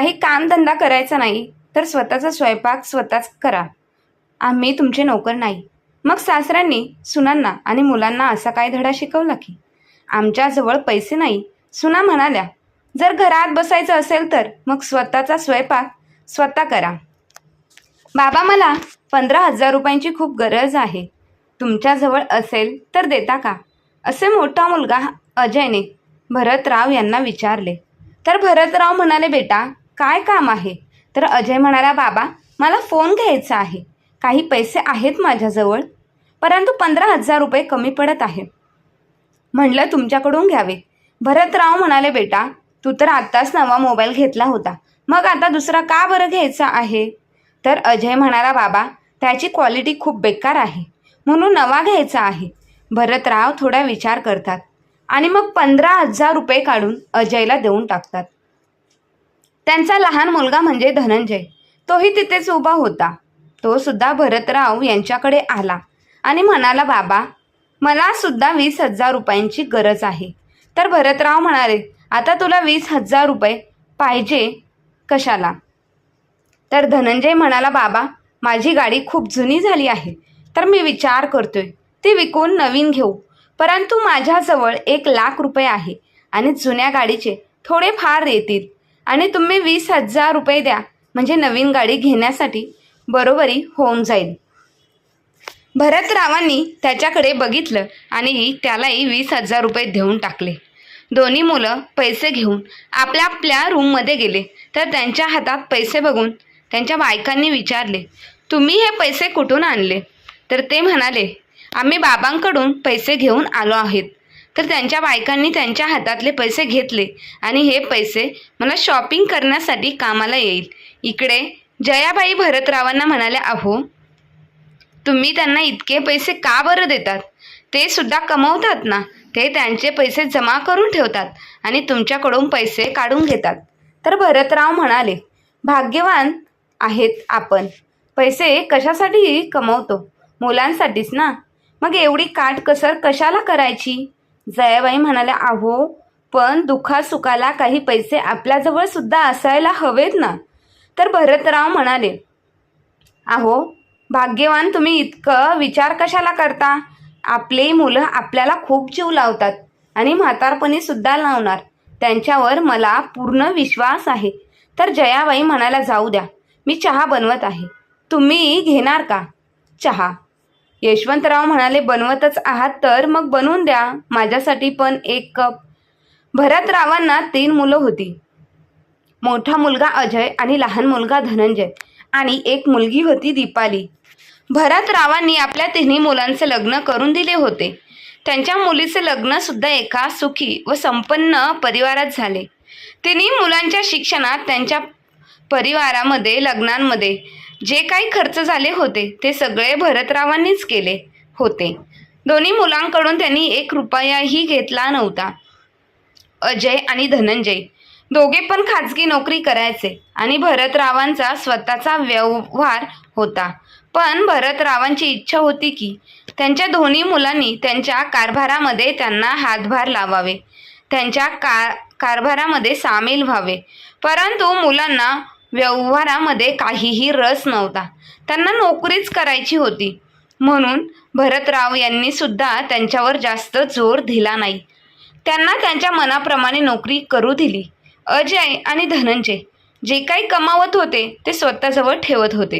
काही कामधंदा करायचा नाही तर स्वतःचा स्वयंपाक स्वतःच करा. आम्ही तुमचे नोकर नाही. मग सासऱ्यांनी सुनांना आणि मुलांना असा काय धडा शिकवला की? आमच्याजवळ पैसे नाही. सुना म्हणाल्या जर घरात बसायचं असेल तर मग स्वतःचा स्वयंपाक स्वतः करा. बाबा मला पंधरा हजार रुपयांची खूप गरज आहे. तुमच्याजवळ असेल तर देता का? असे मोठा मुलगा अजयने भरतराव यांना विचारले. तर भरतराव म्हणाले बेटा काय काम आहे? तर अजय म्हणाला बाबा मला फोन घ्यायचा आहे. काही पैसे आहेत माझ्याजवळ. परंतु पंधरा हजार रुपये कमी पडत आहे म्हणलं तुमच्याकडून घ्यावे. भरतराव म्हणाले बेटा तू तर आत्ताच नवा मोबाईल घेतला होता. मग आता दुसरा का बरं घ्यायचा आहे? तर अजय म्हणाला बाबा त्याची क्वालिटी खूप बेकार आहे. म्हणून नवा घ्यायचा आहे. भरतराव थोडा विचार करतात आणि मग पंधरा हजार रुपये काढून अजयला देऊन टाकतात. त्यांचा लहान मुलगा म्हणजे धनंजय. तोही तिथेच उभा होता. तो सुद्धा भरतराव यांच्याकडे आला आणि म्हणाला बाबा मला सुद्धा वीस हजार रुपयांची गरज आहे. तर भरतराव म्हणाले आता तुला वीस हजार रुपये पाहिजे कशाला? तर धनंजय म्हणाला बाबा माझी गाडी खूप जुनी झाली आहे तर मी विचार करतोय. ती विकून नवीन घेऊ. परंतु माझ्याजवळ एक लाख रुपये आहे आणि जुन्या गाडीचे थोडे फार येतील आणि तुम्ही वीस हजार रुपये द्या. म्हणजे नवीन गाडी घेण्यासाठी बरोबरी होऊन जाईल. भरतरावांनी त्याच्याकडे बघितलं आणि त्यालाही वीस हजार रुपये देऊन टाकले. दोन्ही मुलं पैसे घेऊन आपल्या आपल्या रूममध्ये गेले. तर त्यांच्या हातात पैसे बघून त्यांच्या बायकांनी विचारले तुम्ही हे पैसे कुठून आणले? तर ते म्हणाले आम्ही बाबांकडून पैसे घेऊन आलो आहेत. तर त्यांच्या बायकांनी त्यांच्या हातातले पैसे घेतले आणि हे पैसे मला शॉपिंग करण्यासाठी कामाला येईल. इकडे जयाबाई भरतरावांना म्हणाल्या अहो तुम्ही त्यांना इतके पैसे का बरं देतात? ते सुद्धा कमवतात ना? ते त्यांचे पैसे जमा करून ठेवतात आणि तुमच्याकडून पैसे काढून घेतात. तर भरतराव म्हणाले भाग्यवान आहेत आपण. पैसे कशासाठी कमवतो? मुलांसाठीच ना? मग एवढी काटकसर कशाला करायची? जयाबाई म्हणाल्या अहो पण दुखासुखाला काही पैसे आपल्याजवळ सुद्धा असायला हवेत ना? तर भरतराव म्हणाले अहो भाग्यवान तुम्ही इतकं विचार कशाला करता? आपली मुलं आपल्याला खूप जीव लावतात आणि म्हातारपणी सुद्धा लावणार. त्यांच्यावर मला पूर्ण विश्वास आहे. तर जयाबाई म्हणायला जाऊ द्या मी चहा बनवत आहे. तुम्ही घेणार का? चहा? यशवंतराव म्हणाले बनवतच आहात तर मग बनवून द्या. माझ्यासाठी पण एक कप. भरतरावांना तीन मुलं होती. मोठा मुलगा अजय आणि लहान मुलगा धनंजय आणि एक मुलगी होती दीपाली. भरतरावांनी आपल्या तिन्ही मुलांचे लग्न करून दिले होते. त्यांच्या मुलीचे लग्न सुद्धा एका सुखी व संपन्न परिवारात झाले. तिन्ही मुलांच्या शिक्षणात त्यांच्या परिवारामध्ये लग्नांमध्ये जे काही खर्च झाले होते ते सगळे भरतरावांनीच केले होते. दोन्ही मुलांकडून त्यांनी एक रुपयाही घेतला नव्हता. अजय आणि धनंजय. दोघे पण खाजगी नोकरी करायचे आणि भरतरावांचा स्वतःचा व्यवहार होता. पण भरतरावांची इच्छा होती की त्यांच्या दोन्ही मुलांनी त्यांच्या कारभारामध्ये त्यांना हातभार लावावे. त्यांच्या का कारभारामध्ये सामील व्हावे. परंतु मुलांना व्यवहारामध्ये काहीही रस नव्हता. त्यांना नोकरीच करायची होती. म्हणून भरतराव यांनी सुद्धा त्यांच्यावर जास्त जोर दिला नाही. त्यांना त्यांच्या मनाप्रमाणे नोकरी करू दिली. अजय आणि धनंजय जे काही कमावत होते ते स्वतःजवळ ठेवत होते.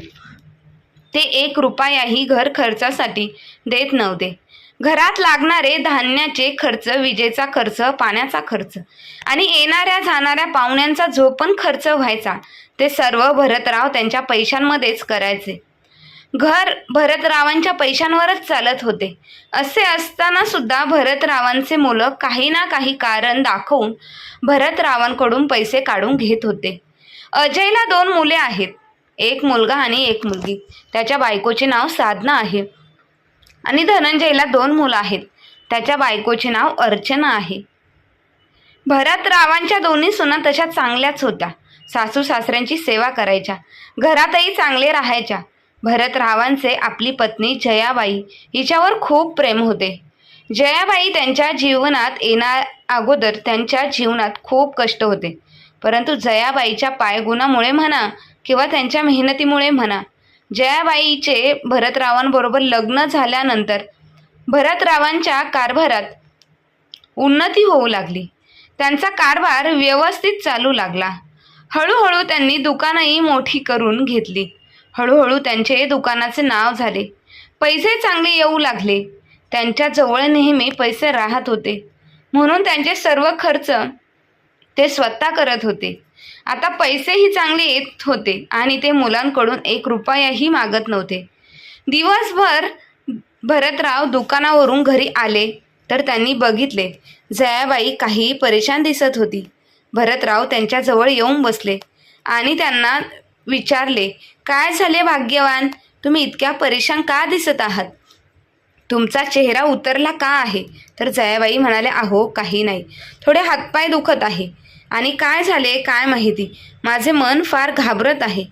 ते एक रुपयाही घर खर्चासाठी देत नव्हते. घरात लागणारे धान्याचे खर्च विजेचा खर्च पाण्याचा खर्च आणि येणाऱ्या जाणाऱ्या पाहुण्यांचा जो पण खर्च व्हायचा ते सर्व भरतराव त्यांच्या पैशांमध्येच करायचे. घर भरतरावांच्या पैशांवरच चालत होते. असे असताना सुद्धा भरतरावांचे मुलं काही ना काही कारण दाखवून भरतरावांकडून पैसे काढून घेत होते. अजयला दोन मुले आहेत. एक मुलगा आणि एक मुलगी. त्याच्या बायकोचे नाव साधना आहे. आणि धनंजयला दोन मुलं आहेत. त्याच्या बायकोचे नाव अर्चना आहे. भरतरावांच्या दोन्ही सुना तशा चांगल्याच होत्या. सासू सासऱ्यांची सेवा करायच्या. घरातही चांगले राहायच्या. भरतरावांचे आपली पत्नी जयाबाई हिच्यावर खूप प्रेम होते. जयाबाई त्यांच्या जीवनात येणार अगोदर त्यांच्या जीवनात खूप कष्ट होते. परंतु जयाबाईच्या पायगुणामुळे म्हणा किंवा त्यांच्या मेहनतीमुळे म्हणा जयाबाईचे भरतरावांबरोबर लग्न झाल्यानंतर भरतरावांच्या कारभारात उन्नती होऊ लागली. त्यांचा कारभार व्यवस्थित चालू लागला. हळूहळू त्यांनी दुकानंही मोठी करून घेतली. हळूहळू त्यांचे दुकानाचे नाव झाले. पैसे चांगले येऊ लागले. त्यांच्याजवळ नेहमी पैसे राहत होते. म्हणून त्यांचे सर्व खर्च ते स्वतः करत होते. आता पैसेही चांगले येत होते आणि ते मुलांकडून एक रुपयाही मागत नव्हते. दिवसभर भरतराव दुकानावरून घरी आले तर त्यांनी बघितले जयाबाई काही परेशान दिसत होती. भरतराव त्यांच्याजवळ येऊन बसले आणि त्यांना विचारले काय झाले भाग्यवान? तुम्ही इतक्या परेशान का दिसत आहात? तुमचा चेहरा उतरला का आहे? तर जयाबाई म्हणाले अहो काही नाही. थोडे हातपाय दुखत आहे. आणि काय झाले काय माहिती? माझे मन फार घाबरत आहे.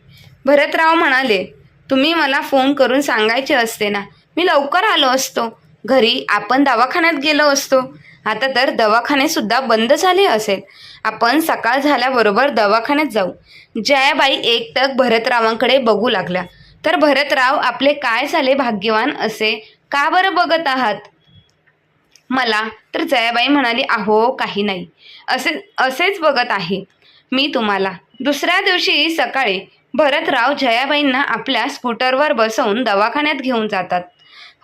भरतराव म्हणाले तुम्ही मला फोन करून सांगायचे असते ना. मी लवकर आलो असतो. घरी आपण दवाखान्यात गेलो असतो. आता तर दवाखाने सुद्धा बंद झाले असेल. आपण सकाळ झाल्याबरोबर दवाखान्यात जाऊ. जयाबाई एकटक भरतरावांकडे बघू लागल्या. तर भरतराव आपले काय झाले भाग्यवान असे का बरं बघत आहात? मला तर जयाबाई म्हणाली अहो काही नाही. असे असेच बघत आहे मी तुम्हाला. दुसऱ्या दिवशी सकाळी भरतराव जयाबाईंना आपल्या स्कूटरवर बसवून दवाखान्यात घेऊन जातात.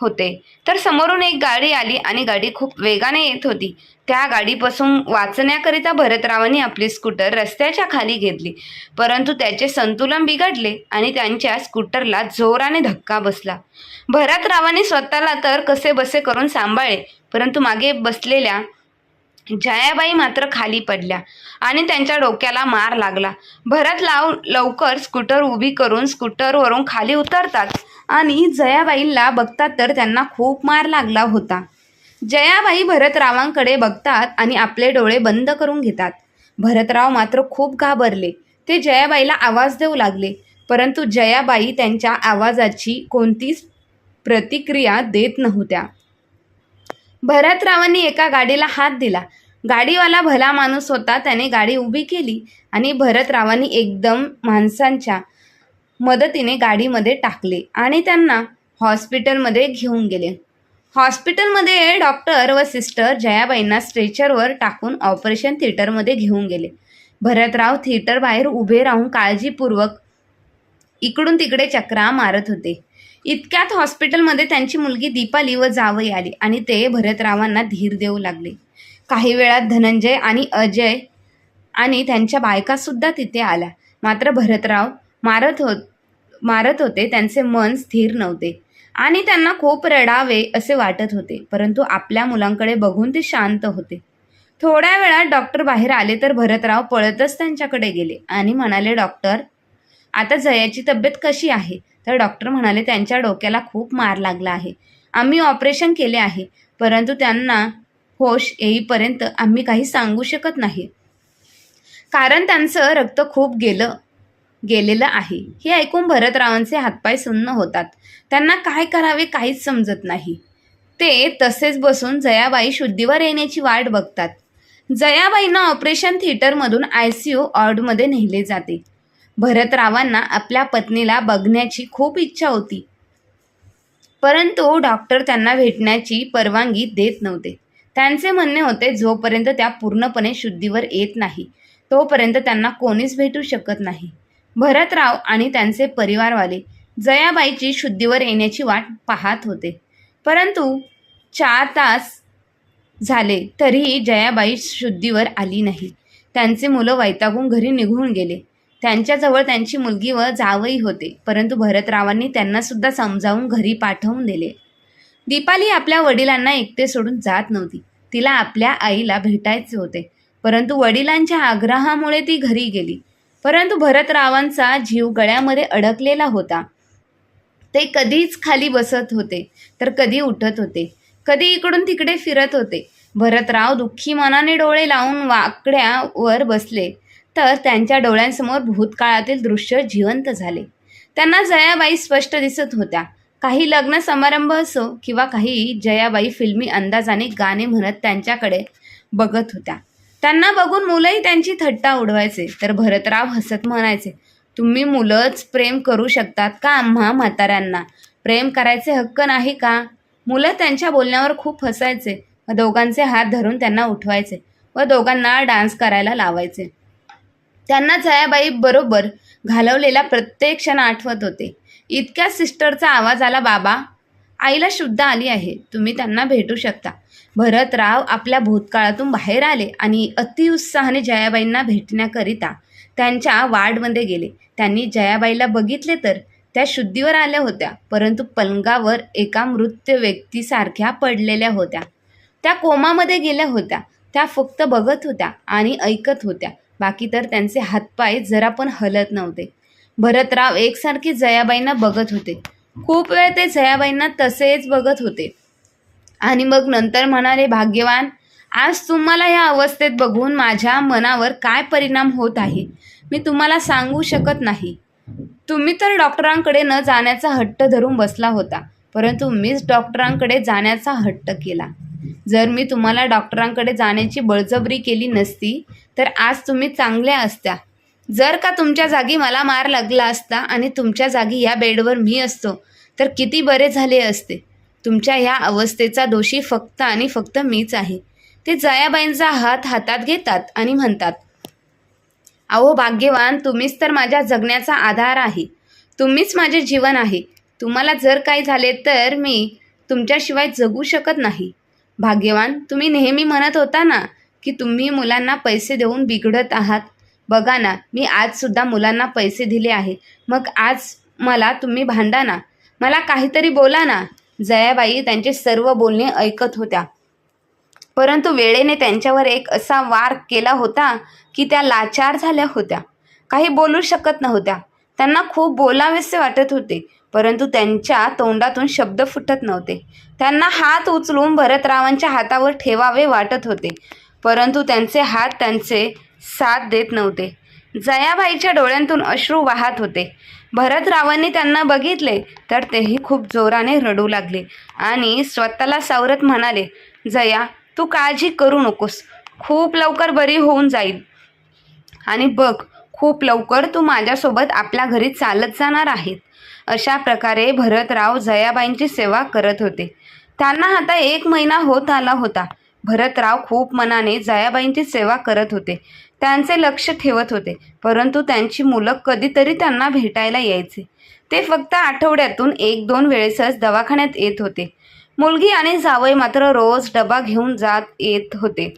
होते. तर समोरून एक गाडी आली आणि गाडी खूप वेगाने येत होती. त्या गाडीपासून वाचण्याकरिता भरतरावांनी आपली स्कूटर रस्त्याच्या खाली घेतली. परंतु त्याचे संतुलन बिघडले आणि त्यांच्या स्कूटरला जोराने धक्का बसला. भरतरावांनी स्वतःला तर कसे बसे करून सांभाळले परंतु मागे बसलेल्या जयाबाई मात्र खाली पडल्या आणि त्यांच्या डोक्याला मार लागला. भरत लाव लवकर स्कूटर उभी करून स्कूटरवरून खाली उतरतात. आणि जयाबाईला बघतात तर त्यांना खूप मार लागला होता. जयाबाई भरतरावांकडे बघतात आणि आपले डोळे बंद करून घेतात. भरतराव मात्र खूप घाबरले. ते जयाबाईला आवाज देऊ लागले. परंतु जयाबाई त्यांच्या आवाजाची कोणतीच प्रतिक्रिया देत नव्हत्या. भरतरावांनी एका गाडीला हात दिला. गाडीवाला भला माणूस होता त्याने गाडी उभी केली आणि भरतरावांनी एकदम माणसांच्या मदतीने गाडीमध्ये टाकले आणि त्यांना हॉस्पिटलमध्ये घेऊन गेले. हॉस्पिटलमध्ये डॉक्टर व सिस्टर जयाबाईंना स्ट्रेचरवर टाकून ऑपरेशन थिएटरमध्ये घेऊन गेले. भरतराव थिएटर बाहेर उभे राहून काळजीपूर्वक इकडून तिकडे चक्रा मारत होते. इतक्यात हॉस्पिटलमध्ये त्यांची मुलगी दीपाली व जावई आली आणि ते भरतरावांना धीर देऊ लागले. काही वेळात धनंजय आणि अजय आणि त्यांच्या बायकासुद्धा तिथे आल्या. मात्र भरतराव मारत होत मारत होते त्यांचे मन स्थिर नव्हते. आणि त्यांना खूप रडावे असे वाटत होते परंतु आपल्या मुलांकडे बघून ते शांत होते. थोड्या वेळात डॉक्टर बाहेर आले तर भरतराव पळतच त्यांच्याकडे गेले आणि म्हणाले डॉक्टर आता जयाची तब्येत कशी आहे? तर डॉक्टर म्हणाले त्यांच्या डोक्याला खूप मार लागला आहे. आम्ही ऑपरेशन केले आहे परंतु त्यांना होश येईपर्यंत आम्ही काही सांगू शकत नाही. कारण त्यांचं रक्त खूप गेलं गेलेलं आहे. हे ऐकून भरतरावांचे हातपाय सुन्न होतात. त्यांना काय करावे काहीच समजत नाही. ते तसेच बसून जयाबाई शुद्धीवर येण्याची वाट बघतात. जयाबाईंना ऑपरेशन थिएटरमधून आय सी यू ऑर्डमध्ये नेले जाते. भरतरावांना आपल्या पत्नीला बघण्याची खूप इच्छा होती. परंतु डॉक्टर त्यांना भेटण्याची परवानगी देत नव्हते. त्यांचे म्हणणे होते जोपर्यंत त्या पूर्णपणे शुद्धीवर येत नाही तोपर्यंत त्यांना कोणीच भेटू शकत नाही. भरतराव आणि त्यांचे परिवारवाले जयाबाईची शुद्धीवर येण्याची वाट पाहत होते. परंतु चार तास झाले तरीही जयाबाई शुद्धीवर आली नाही. त्यांचे मुलं वैतागून घरी निघून गेले. त्यांच्याजवळ त्यांची मुलगी व जावई होते परंतु भरतरावांनी त्यांनासुद्धा समजावून घरी पाठवून दिले. दीपाली आपल्या वडिलांना एकटे सोडून जात नव्हती. तिला आपल्या आईला भेटायचे होते परंतु वडिलांच्या आग्रहामुळे ती घरी गेली. परंतु भरतरावांचा जीव गळ्यामध्ये अडकलेला होता. ते कधीच खाली बसत होते तर कधी उठत होते कधी इकडून तिकडे फिरत होते. भरतराव दुःखी मनाने डोळे लावून वाकड्यावर बसले तर त्यांच्या डोळ्यांसमोर भूतकाळातील दृश्य जिवंत झाले. त्यांना जयाबाई स्पष्ट दिसत होत्या. काही लग्न समारंभ असो किंवा काही जयाबाई फिल्मी अंदाजाने गाणे म्हणत त्यांच्याकडे बघत होत्या. त्यांना बघून मुलंही त्यांची थट्टा उडवायचे. तर भरतराव हसत म्हणायचे तुम्ही मुलंच प्रेम करू शकतात का आम्हा म्हाताऱ्यांना? प्रेम करायचे हक्क नाही का? मुलं त्यांच्या बोलण्यावर खूप हसायचे व दोघांचे हात धरून त्यांना उठवायचे व दोघांना डान्स करायला लावायचे. त्यांना जयाबाई बरोबर घालवलेला प्रत्येक क्षण आठवत होते. इतक्या सिस्टरचा आवाज आला बाबा आईला शुद्ध आली आहे. तुम्ही त्यांना भेटू शकता. भरतराव आपल्या भूतकाळातून बाहेर आले आणि अतिउत्साहाने जयाबाईंना भेटण्याकरिता त्यांच्या वार्डमध्ये गेले. त्यांनी जयाबाईला बघितले तर त्या शुद्धीवर आल्या होत्या परंतु पलंगावर एका मृत व्यक्तीसारख्या पडलेल्या होत्या. त्या कोमामध्ये गेल्या होत्या. त्या फक्त बघत होत्या आणि ऐकत होत्या. बाकी तर त्यांचे हातपाय जरा पण हलत नव्हते. भरतराव एकसारखी जयाबाईंना बघत होते. खूप वेळ ते जयाबाईंना तसेच बघत होते. आणि मग नंतर म्हणाले भाग्यवान आज तुम्हाला या अवस्थेत बघून माझ्या मनावर काय परिणाम होत आहे? मी तुम्हाला सांगू शकत नाही. तुम्ही तर डॉक्टरांकडे न जाण्याचा हट्ट धरून बसला होता परंतु मीच डॉक्टरांकडे जाण्याचा हट्ट केला. जर मी तुम्हाला डॉक्टरांकडे जाण्याची बळजबरी केली नसती तर आज तुम्ही चांगल्या असत्या. जर का तुमच्या जागी मला मार लागला असता आणि तुमच्या जागी या बेडवर मी असतो तर किती बरे झाले असते. तुमच्या ह्या अवस्थेचा दोषी फक्त आणि फक्त मीच आहे. ते जयाबाईंचा हात हातात घेतात आणि म्हणतात अहो भाग्यवान तुम्हीच तर माझ्या जगण्याचा आधार आहे. तुम्हीच माझे जीवन आहे. तुम्हाला जर काही झाले तर मी तुमच्याशिवाय जगू शकत नाही. भाग्यवान तुम्ही नेहमी म्हणत होता ना की तुम्ही मुलांना पैसे देऊन बिघडत आहात. बघा ना मी आजसुद्धा मुलांना पैसे दिले आहे मग आज मला तुम्ही भांडा ना. मला काहीतरी बोला ना. जयाबाई त्यांचे सर्व बोलणे ऐकत होत्या. परंतु वेळेने त्यांच्यावर एक असा वार केला होता की त्या लाचार झाल्या होत्या. काही बोलू शकत नव्हत्या. त्यांना खूप बोलावेसे वाटत होते परंतु त्यांच्या तोंडातून शब्द फुटत नव्हते. त्यांना हात उचलून भरतरावांच्या हातावर ठेवावे वाटत होते परंतु त्यांचे हात त्यांचे साथ देत नव्हते. जयाबाईच्या डोळ्यांतून अश्रू वाहत होते. भरतरावांनी त्यांना बघितले तर तेही खूप जोराने रडू लागले आणि स्वतःला सावरत म्हणाले जया तू काळजी करू नकोस. खूप लवकर बरी होऊन जाईल. आणि बघ खूप लवकर तू माझ्यासोबत आपल्या घरी चालत जाणार आहेत अशा प्रकारे भरतराव जयाबाईंची सेवा करत होते. त्यांना आता एक महिना होत आला होता. भरतराव खूप मनाने जयाबाईंची सेवा करत होते. त्यांचे लक्ष ठेवत होते. परंतु त्यांची मुलं कधीतरी त्यांना भेटायला यायचे. ते फक्त आठवड्यातून एक दोन वेळेसच दवाखान्यात येत होते. मुलगी आणि जावई मात्र रोज डबा घेऊन जात येत होते.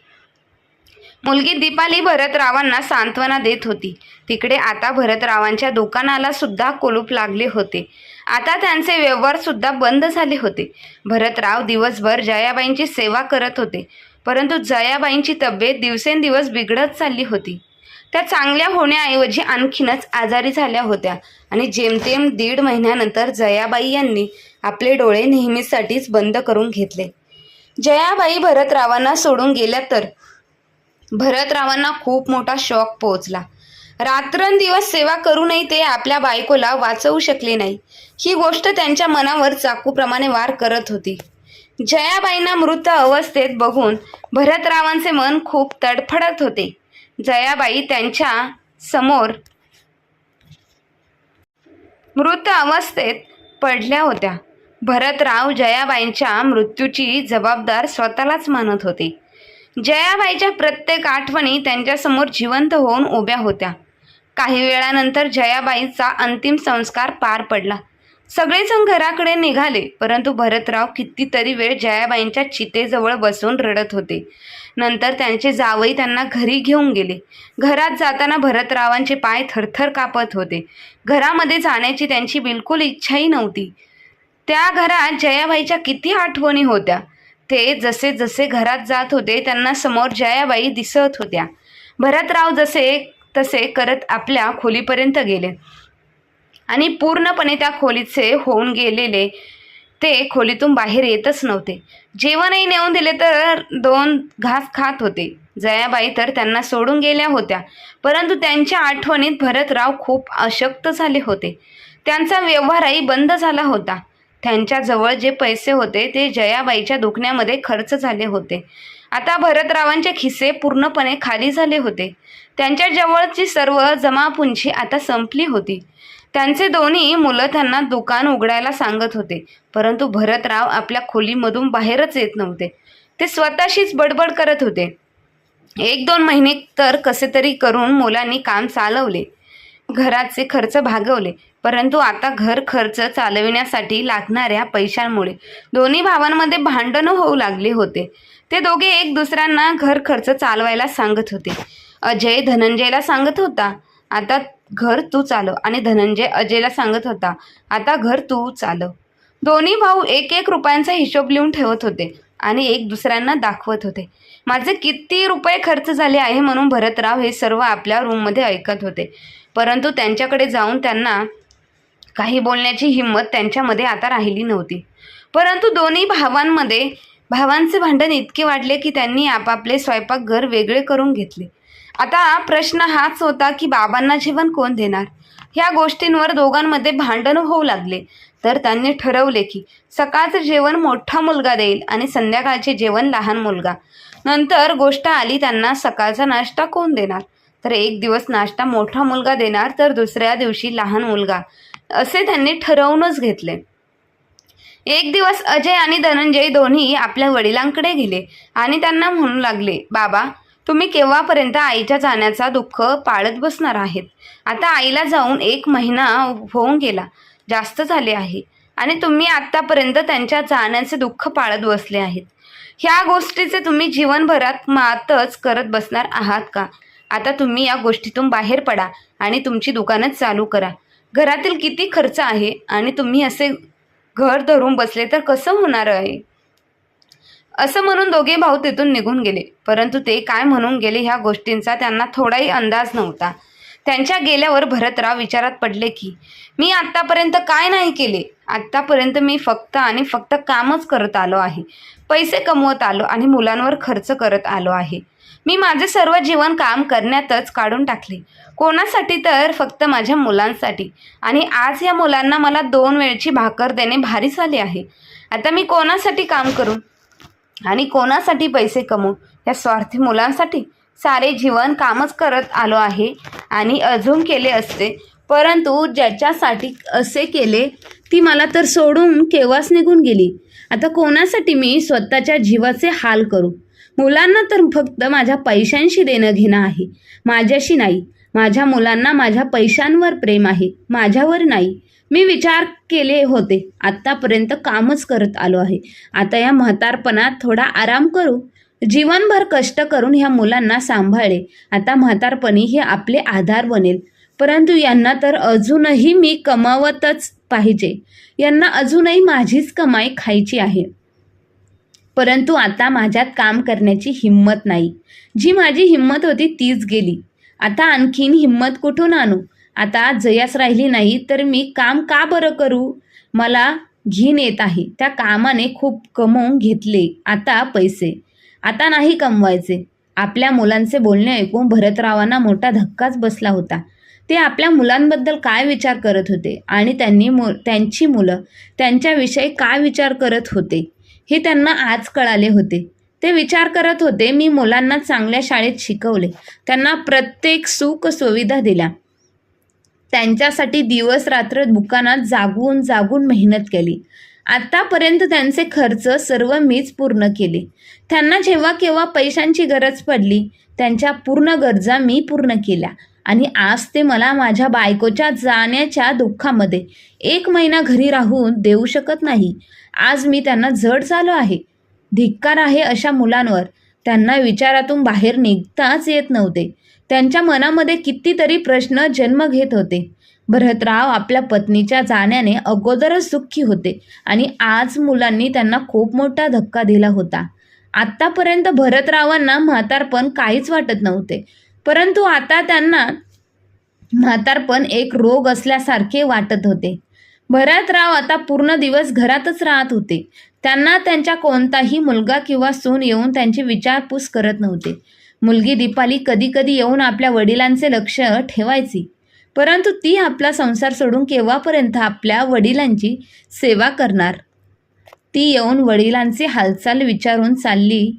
मुलगी दीपाली भरतरावांना सांत्वना देत होती. तिकडे आता भरतरावांच्या दुकानाला सुद्धा कुलूप लागले होते. आता त्यांचे व्यवहार सुद्धा बंद झाले होते. भरतराव दिवसभर जयाबाईंची सेवा करत होते. परंतु जयाबाईंची तब्येत दिवसेंदिवस बिघडत चालली होती. त्या चांगल्या होण्याऐवजी आणखीनच आजारी झाल्या होत्या आणि जेमतेम दीड महिन्यानंतर जयाबाई यांनी आपले डोळे नेहमीसाठीच बंद करून घेतले. जयाबाई भरतरावांना सोडून गेल्या तर भरतरावांना खूप मोठा शॉक पोहोचला. रात्रंदिवस सेवा करूनही ते आपल्या बायकोला वाचवू शकले नाही. ही गोष्ट त्यांच्या मनावर चाकूप्रमाणे वार करत होती. जयाबाईंना मृत अवस्थेत बघून भरतरावांचे मन खूप तडफडत होते. जयाबाई त्यांच्यासमोर मृत अवस्थेत पडल्या होत्या. भरतराव जयाबाईंच्या मृत्यूची जबाबदार स्वतःलाच मानत होते. जयाबाईच्या प्रत्येक आठवणी त्यांच्यासमोर जिवंत होऊन उभ्या होत्या. काही वेळानंतर जयाबाईचा अंतिम संस्कार पार पडला. सगळेजण घराकडे निघाले परंतु भरतराव कितीतरी वेळ जयाबाईंच्या चितेजवळ बसून रडत होते. नंतर त्यांचे जावई त्यांना घरी घेऊन गेले. घरात जाताना भरतरावांचे पाय थरथर कापत होते. घरामध्ये जाण्याची त्यांची बिलकुल इच्छाही नव्हती. त्या घरात जयाबाईच्या किती आठवणी होत्या. ते जसे जसे घरात जात होते त्यांना समोर जयाबाई दिसत होत्या. भरतराव जसे तसे करत आपल्या खोलीपर्यंत गेले. आणि पूर्णपणे त्या खोलीचे होऊन गेलेले ते खोलीतून बाहेर येतच नव्हते. जेवणही नेऊन दिले तर दोन घास खात होते. जयाबाई तर त्यांना सोडून गेल्या होत्या. परंतु त्यांच्या आठवणीत भरतराव खूप अशक्त झाले होते. त्यांचा व्यवहारही बंद झाला होता. त्यांच्याजवळ जे पैसे होते ते जयाबाईच्या दुखण्यामध्ये खर्च झाले होते. आता भरतरावांचे खिसे पूर्णपणे खाली झाले होते. त्यांच्याजवळची सर्व जमापुंजी आता संपली होती. त्यांचे दोन्ही मुलं त्यांना दुकान उघडायला सांगत होते. परंतु भरतराव आपल्या खोलीमधून बाहेरच येत नव्हते. ते स्वतःशीच बडबड करत होते. एक दोन महिने तर कसे तरी करून मुलांनी काम चालवले. घराचे खर्च भागवले. परंतु आता घर खर्च चालविण्यासाठी लागणाऱ्या पैशांमुळे दोन्ही भावांमध्ये भांडणं होऊ लागले होते. ते दोघे एक दुसऱ्यांना घर खर्च चालवायला सांगत होते. अजय धनंजयला सांगत होता आता घर तू चालव आणि धनंजय अजयला सांगत होता आता घर तू चालव दोन्ही भाऊ एक एक रुपयांचा हिशोब लिहून ठेवत होते आणि एक दुसऱ्यांना दाखवत होते. माझे किती रुपये खर्च झाले आहे म्हणून भरतराव हे सर्व आपल्या रूममध्ये ऐकत होते. परंतु त्यांच्याकडे जाऊन त्यांना काही बोलण्याची हिंमत त्यांच्यामध्ये आता राहिली नव्हती. परंतु दोन्ही भावांमध्ये भावांचे भांडण इतके वाढले की त्यांनी आपापले स्वयंपाकघर वेगळे करून घेतले. आता प्रश्न हाच होता की बाबांना जेवण कोण देणार? ह्या गोष्टींवर दोघांमध्ये भांडण होऊ लागले. तर त्यांनी ठरवले की सकाळचं जेवण मोठा मुलगा देईल आणि संध्याकाळचे जेवण लहान मुलगा. नंतर गोष्ट आली त्यांना सकाळचा नाश्ता कोण देणार? तर एक दिवस नाश्ता मोठा मुलगा देणार तर दुसऱ्या दिवशी लहान मुलगा. असे त्यांनी ठरवूनच घेतले. एक दिवस अजय आणि धनंजय दोन्ही आपल्या वडिलांकडे गेले आणि त्यांना म्हणू लागले बाबा तुम्ही केव्हापर्यंत आईच्या जाण्याचा दुःख पाळत बसणार आहेत? आता आईला जाऊन एक महिना होऊन गेला. जास्त झाले आहे. आणि तुम्ही आत्तापर्यंत त्यांच्या जाण्याचे दुःख पाळत बसले आहेत. ह्या गोष्टीचे तुम्ही जीवनभरात मातच करत बसणार आहात का? आता तुम्ही या गोष्टीतून बाहेर पडा आणि तुमची दुकानं चालू करा. घरातील किती खर्च आहे आणि तुम्ही असे घर धरून बसले तर कसं होणार आहे? असं म्हणून दोघे भाऊ तिथून निघून गेले. परंतु ते काय म्हणून गेले ह्या गोष्टींचा त्यांना थोडाही अंदाज नव्हता. त्यांच्या गेल्यावर भरतराव विचारात पडले की मी आत्तापर्यंत काय नाही केले? आत्तापर्यंत मी फक्त आणि फक्त कामच करत आलो आहे. पैसे कमवत आलो आणि मुलांवर खर्च करत आलो आहे. मी माझे सर्व जीवन काम करण्यातच काढून टाकले. कोणासाठी तर फक्त माझ्या मुलांसाठी. आणि आज या मुलांना मला दोन वेळची भाकर देणे भारी झाले आहे. आता मी कोणासाठी काम करू? आणि कोणासाठी पैसे कमवू? या स्वार्थी मुलांसाठी? सारे जीवन कामच करत आलो आहे आणि अजून केले असते. परंतु ज्याच्यासाठी असे केले ती मला तर सोडून केव्हाच निघून गेली. आता कोणासाठी मी स्वतःच्या जीवाचे हाल करू? मुलांना तर फक्त माझ्या पैशांशी देणं घेणं आहे. माझ्याशी नाही. माझ्या मुलांना माझ्या पैशांवर प्रेम आहे. माझ्यावर नाही. मी विचार केले होते. आत्तापर्यंत कामच करत आलो आहे. आता या म्हातारपणात थोडा आराम करू. जीवनभर कष्ट करून ह्या मुलांना सांभाळले. आता म्हातारपणी हे आपले आधार बनेल. परंतु यांना तर अजूनही मी कमावतच पाहिजे. यांना अजूनही माझीच कमाई खायची आहे. परंतु आता माझ्यात काम करण्याची हिंमत नाही. जी माझी हिंमत होती तीच गेली. आता आणखीन हिंमत कुठून आणू? आता जयास राहिली नाही तर मी काम का बरं करू? मला घिन येत आहे. त्या कामाने खूप कमवून घेतले आता पैसे. आता नाही कमवायचे. आपल्या मुलांचे बोलणे ऐकून भरतरावांना मोठा धक्काच बसला होता. ते आपल्या मुलांबद्दल काय विचार करत होते? आणि त्यांनी मु त्यांची मुलं त्यांच्याविषयी काय विचार करत होते? हे त्यांना आज कळाले होते. ते विचार करत होते मी मुलांना चांगल्या शाळेत शिकवले. त्यांना प्रत्येक सुख सुविधा दिल्या. त्यांच्यासाठी दिवस रात्र दुकानात जागून जागून मेहनत केली. आत्तापर्यंत त्यांचे खर्च सर्व मीच पूर्ण केले. त्यांना जेव्हा केव्हा पैशांची गरज पडली त्यांच्या पूर्ण गरजा मी पूर्ण केल्या. आणि आज ते मला माझ्या बायकोच्या जाण्याच्या दुःखामध्ये एक महिना घरी राहून देऊ शकत नाही. आज मी त्यांना जड झालो आहे. धिक्कार आहे अशा मुलांवर. त्यांना विचारातून बाहेर निघताच येत नव्हते. त्यांच्या मनामध्ये कितीतरी प्रश्न जन्म घेत होते. भरतराव आपल्या पत्नीच्या जाण्याने अगोदरच दुःखी होते आणि आज मुलांनी त्यांना खूप मोठा धक्का दिला होता. आत्तापर्यंत भरतरावांना म्हातारपण काहीच वाटत नव्हते. परंतु आता त्यांना म्हातारपण एक रोग असल्यासारखे वाटत होते. भरतराव आता पूर्ण दिवस घरातच राहत होते. त्यांना त्यांच्या कोणताही मुलगा किंवा सून येऊन त्यांची विचारपूस करत नव्हते. मुलगी दीपाली कधी कधी येऊन आपल्या वडिलांचे लक्ष ठेवायची. परंतु ती आपला संसार सोडून केव्हापर्यंत आपल्या वडिलांची सेवा करणार? ती येऊन वडिलांचे हालचाल विचारून चालली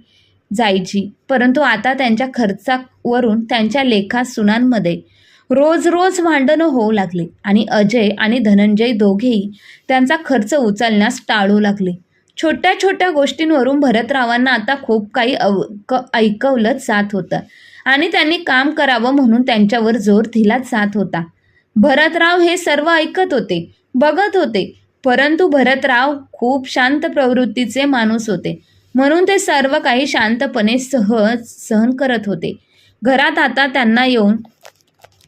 जायची. परंतु आता त्यांच्या खर्चावरून त्यांच्या लेखा सुनांमध्ये रोज रोज भांडणं होऊ लागले आणि अजय आणि धनंजय दोघेही त्यांचा खर्च उचलण्यास टाळू लागले. छोट्या छोट्या गोष्टींवरून भरतरावांना आता खूप काही अव क ऐकवलं जात होतं. आणि त्यांनी काम करावं म्हणून त्यांच्यावर जोर दिलाच जात होता. भरतराव हे सर्व ऐकत होते बघत होते. परंतु भरतराव खूप शांत प्रवृत्तीचे माणूस होते. म्हणून ते सर्व काही शांतपणे सहज सहन करत होते. घरात आता त्यांना येऊन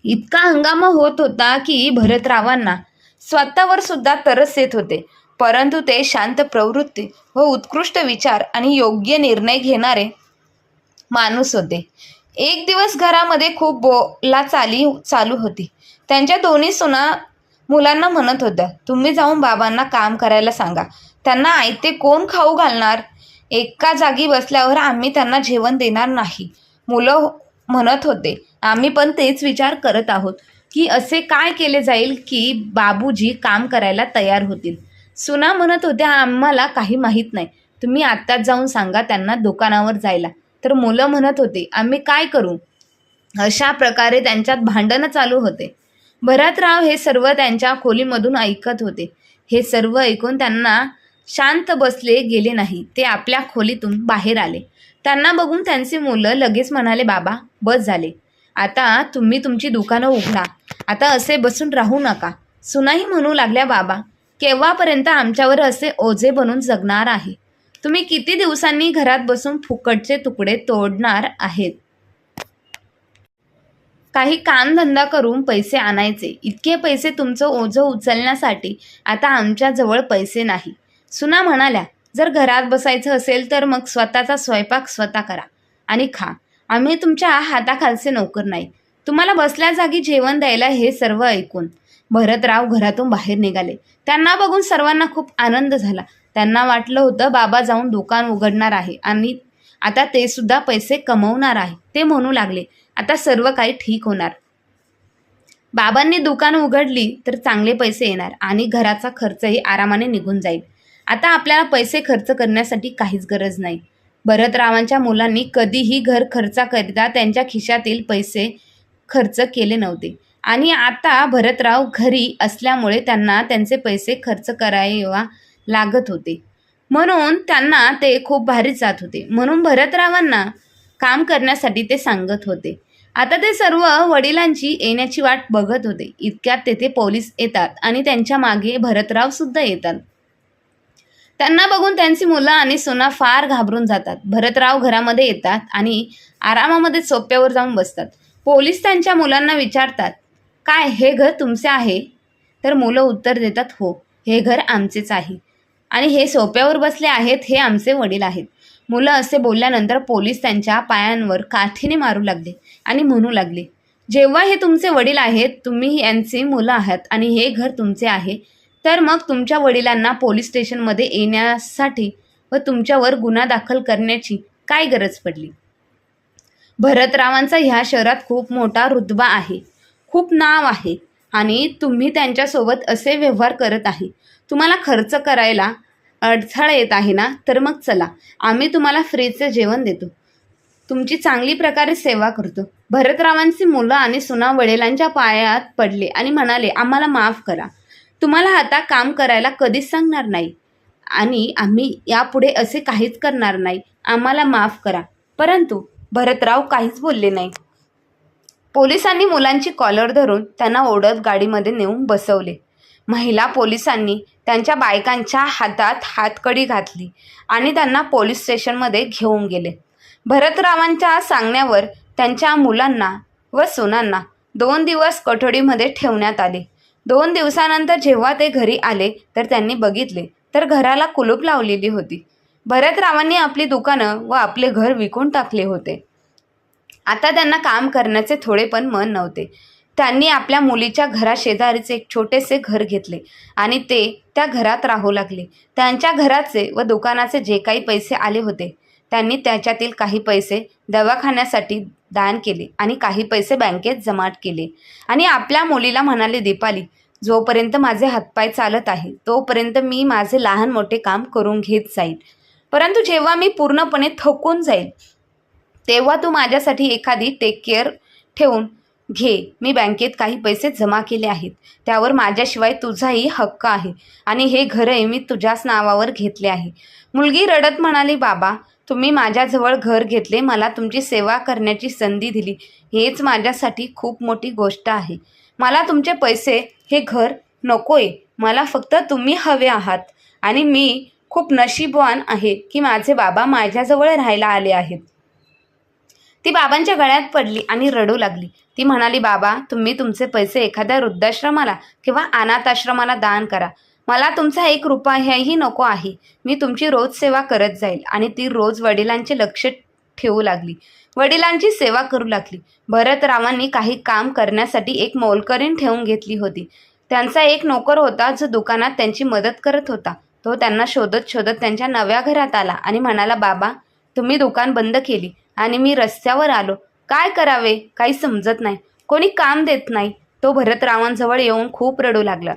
इतका हंगामा होत होता की भरतरावांना स्वतःवर सुद्धा तरस येत होते. परंतु ते शांत प्रवृत्ती व उत्कृष्ट विचार आणि योग्य निर्णय घेणारे माणूस होते. एक दिवस घरामध्ये खूप बोला चाली चालू होती. त्यांच्या दोन्ही सुना मुलांना म्हणत होत्या तुम्ही जाऊन बाबांना काम करायला सांगा. त्यांना आयते कोण खाऊ घालणार? एका जागी बसल्यावर आम्ही त्यांना जेवण देणार नाही. मुलं म्हणत होते आम्ही पण तेच विचार करत आहोत की असे काय केले जाईल की बाबूजी काम करायला तयार होतील. सुना म्हणत होत्या आम्हाला काही माहीत नाही. तुम्ही आत्ताच जाऊन सांगा त्यांना दुकानावर जायला. तर मुलं म्हणत होते आम्ही काय करू? अशा प्रकारे त्यांच्यात भांडणं चालू होते. भरतराव हे सर्व त्यांच्या खोलीमधून ऐकत होते. हे सर्व ऐकून त्यांना शांत बसले गेले नाही. ते आपल्या खोलीतून बाहेर आले. त्यांना बघून त्यांचे मुलं लगेच म्हणाले बाबा बस झाले. आता तुम्ही तुमची दुकानं उघडा. आता असे बसून राहू नका. सुनाही म्हणू लागल्या बाबा केव्हापर्यंत आमच्यावर असे ओझे बनून जगणार आहे? तुम्ही किती दिवसांनी घरात बसून फुकटचे तुकडे तोडणार आहेत? काही कामधंदा करून पैसे आणायचे. इतके पैसे तुमचं ओझं उचलण्यासाठी आता आमच्याजवळ पैसे नाही. सुना म्हणाल्या जर घरात बसायचं असेल तर मग स्वतःचा स्वयंपाक स्वतः करा आणि खा. आम्ही तुमच्या हाताखालचे नोकर नाही. तुम्हाला बसल्या जागी जेवण द्यायला हे सर्व ऐकून भरतराव घरातून बाहेर निघाले. त्यांना बघून सर्वांना खूप आनंद झाला. त्यांना वाटलं होतं बाबा जाऊन दुकान उघडणार आहे आणि आता ते सुद्धा पैसे कमवणार आहे. ते म्हणू लागले आता सर्व काही ठीक होणार. बाबांनी दुकान उघडली तर चांगले पैसे येणार आणि घराचा खर्चही आरामाने निघून जाईल. आता आपल्याला पैसे खर्च करण्यासाठी काहीच गरज नाही. भरतरावांच्या मुलांनी कधीही घर खर्चाकरिता त्यांच्या खिशातील पैसे खर्च केले नव्हते. आणि आता भरतराव घरी असल्यामुळे त्यांना त्यांचे पैसे खर्च करायला लागत होते. म्हणून त्यांना ते खूप भारी जात होते. म्हणून भरतरावांना काम करण्यासाठी ते सांगत होते. आता ते सर्व वडिलांची येण्याची वाट बघत होते. इतक्यात तेथे पोलीस येतात आणि त्यांच्या मागे भरतराव सुद्धा येतात. त्यांना बघून त्यांची मुलं आणि सुना फार घाबरून जातात. भरतराव घरामध्ये येतात आणि आरामामध्ये सोप्यावर जाऊन बसतात. पोलीस त्यांच्या मुलांना विचारतात काय हे घर तुमचे आहे? तर मुलं उत्तर देतात हो हे घर आमचेच आहे. आणि हे सोप्यावर बसले आहेत हे आमचे वडील आहेत मुलं असे बोलल्यानंतर पोलीस त्यांच्या पायांवर काठीने मारू लागले आणि म्हणू लागले जेव्हा हे तुमचे वडील आहेत तुम्ही यांची मुलं आहात आणि हे घर तुमचे आहे तर मग तुमच्या वडिलांना पोलीस स्टेशनमध्ये येण्यासाठी व तुमच्यावर गुन्हा दाखल करण्याची काय गरज पडली भरतरावांचा ह्या शहरात खूप मोठा रुतबा आहे. खूप नाव आहे आणि तुम्ही त्यांच्यासोबत असे व्यवहार करत आहे. तुम्हाला खर्च करायला अडथळा येत आहे ना तर मग चला. आम्ही तुम्हाला फ्रीचे जेवण देतो. तुमची चांगली प्रकारे सेवा करतो. भरतरावांची मुलं आणि सुना वडिलांच्या पायात पडले आणि म्हणाले आम्हाला माफ करा. तुम्हाला आता काम करायला कधीच सांगणार नाही आणि आम्ही यापुढे असे काहीच करणार नाही. आम्हाला माफ करा. परंतु भरतराव काहीच बोलले नाही. पोलिसांनी मुलांची कॉलर धरून त्यांना ओढत गाडीमध्ये नेऊन बसवले. महिला पोलिसांनी त्यांच्या बायकांच्या हातात हातकडी घातली आणि त्यांना पोलीस स्टेशनमध्ये घेऊन गेले. भरतरावांच्या सांगण्यावर त्यांच्या मुलांना व सुनांना दोन दिवस कोठडीमध्ये ठेवण्यात आले. दोन दिवसानंतर जेव्हा ते घरी आले तर त्यांनी बघितले तर घराला कुलूप लावलेली होती. भरतरावांनी आपली दुकानं व आपले घर विकून टाकले होते. आता त्यांना काम करण्याचे थोडे पण मन नव्हते. त्यांनी आपल्या मुलीच्या घराशेजारीचे एक छोटेसे घर घेतले आणि ते त्या घरात राहू लागले. त्यांच्या घराचे व दुकानाचे जे काही पैसे आले होते त्यांनी त्याच्यातील काही पैसे दवाखान्यासाठी दान केले आणि काही पैसे बँकेत जमा केले. आणि आपल्या मुलीला म्हणाले दीपाली जोपर्यंत माझे हातपाय चालत आहे तोपर्यंत मी माझे लहान मोठे काम करून घेत जाईल परंतु जेव्हा मी पूर्णपणे थकून जाईल तेव्हा तू माझ्यासाठी एखादी टेक केअर ठेवून घे. मी बँकेत काही पैसे जमा केले आहेत. त्यावर माझ्याशिवाय तुझाही हक्क आहे. आणि हे घरही मी तुझ्याच नावावर घेतले आहे. मुलगी रडत म्हणाली बाबा तुम्ही माझ्याजवळ घर घेतले. मला तुमची सेवा करण्याची संधी दिली. हेच माझ्यासाठी खूप मोठी गोष्ट आहे. मला तुमचे पैसे हे घर नकोय. मला फक्त तुम्ही हवे आहात. आणि मी खूप नशीबवान आहे की माझे बाबा माझ्याजवळ राहायला आले आहेत. ती बाबांच्या गळ्यात पडली आणि रडू लागली. ती म्हणाली बाबा तुम्ही तुमचे पैसे एखाद्या वृद्धाश्रमाला किंवा अनाथाश्रमाला दान करा. मला तुमचा एक रुपयाही नको आहे. मी तुमची रोज सेवा करत जाईल. आणि ती रोज वडिलांचे लक्ष ठेवू लागली. वडिलांची सेवा करू लागली. भरतरावांनी काही काम करण्यासाठी एक मोलकरीण ठेवून घेतली होती. त्यांचा एक नोकर होता जो दुकानात त्यांची मदत करत होता. तो त्यांना शोधत शोधत त्यांच्या नव्या घरात आला आणि म्हणाला बाबा तुम्ही दुकान बंद केली आणि मी रस्त्यावर आलो. काय करावे? काही समजत नाही. कोणी काम देत नाही. तो भरतरावांजवळ येऊन खूप रडू लागला.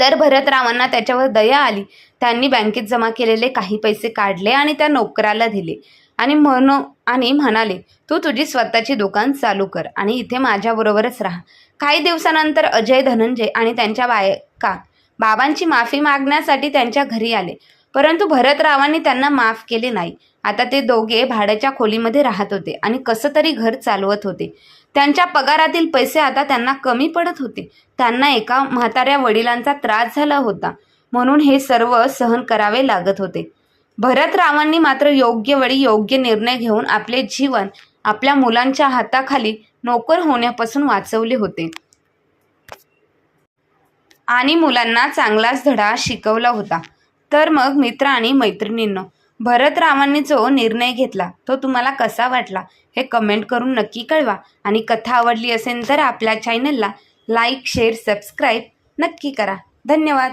तर भरतरावांना त्याच्यावर दया आली. त्यांनी बँकेत जमा केलेले काही पैसे काढले आणि त्या नोकराला दिले. आणि म्हण आणि म्हणाले तू तुझी स्वतःची दुकान चालू कर आणि इथे माझ्याबरोबरच राहा. काही दिवसानंतर अजय धनंजय आणि त्यांच्या बायका बाबांची माफी मागण्यासाठी त्यांच्या घरी आले. परंतु भरतरावांनी त्यांना माफ केले नाही. आता ते दोघे भाड्याच्या खोलीमध्ये राहत होते आणि कसं तरी घर चालवत होते. त्यांच्या पगारातील पैसे आता त्यांना कमी पडत होते. त्यांना एका म्हाताऱ्या वडिलांचा त्रास झाला होता. म्हणून हे सर्व सहन करावे लागत होते. भरतरावांनी मात्र योग्य वेळी योग्य निर्णय घेऊन आपले जीवन आपल्या मुलांच्या हाताखाली नोकर होण्यापासून वाचवले होते. आणि मुलांना चांगलाच धडा शिकवला होता. तर मग मित्र आणि मैत्रिणींनो भरतरावांनी जो निर्णय घेतला तो तुम्हाला कसा वाटला? हे कमेंट करून नक्की कळवा. आणि कथा आवडली असेल तर आपल्या चॅनलला लाईक शेअर सबस्क्राईब नक्की करा. धन्यवाद.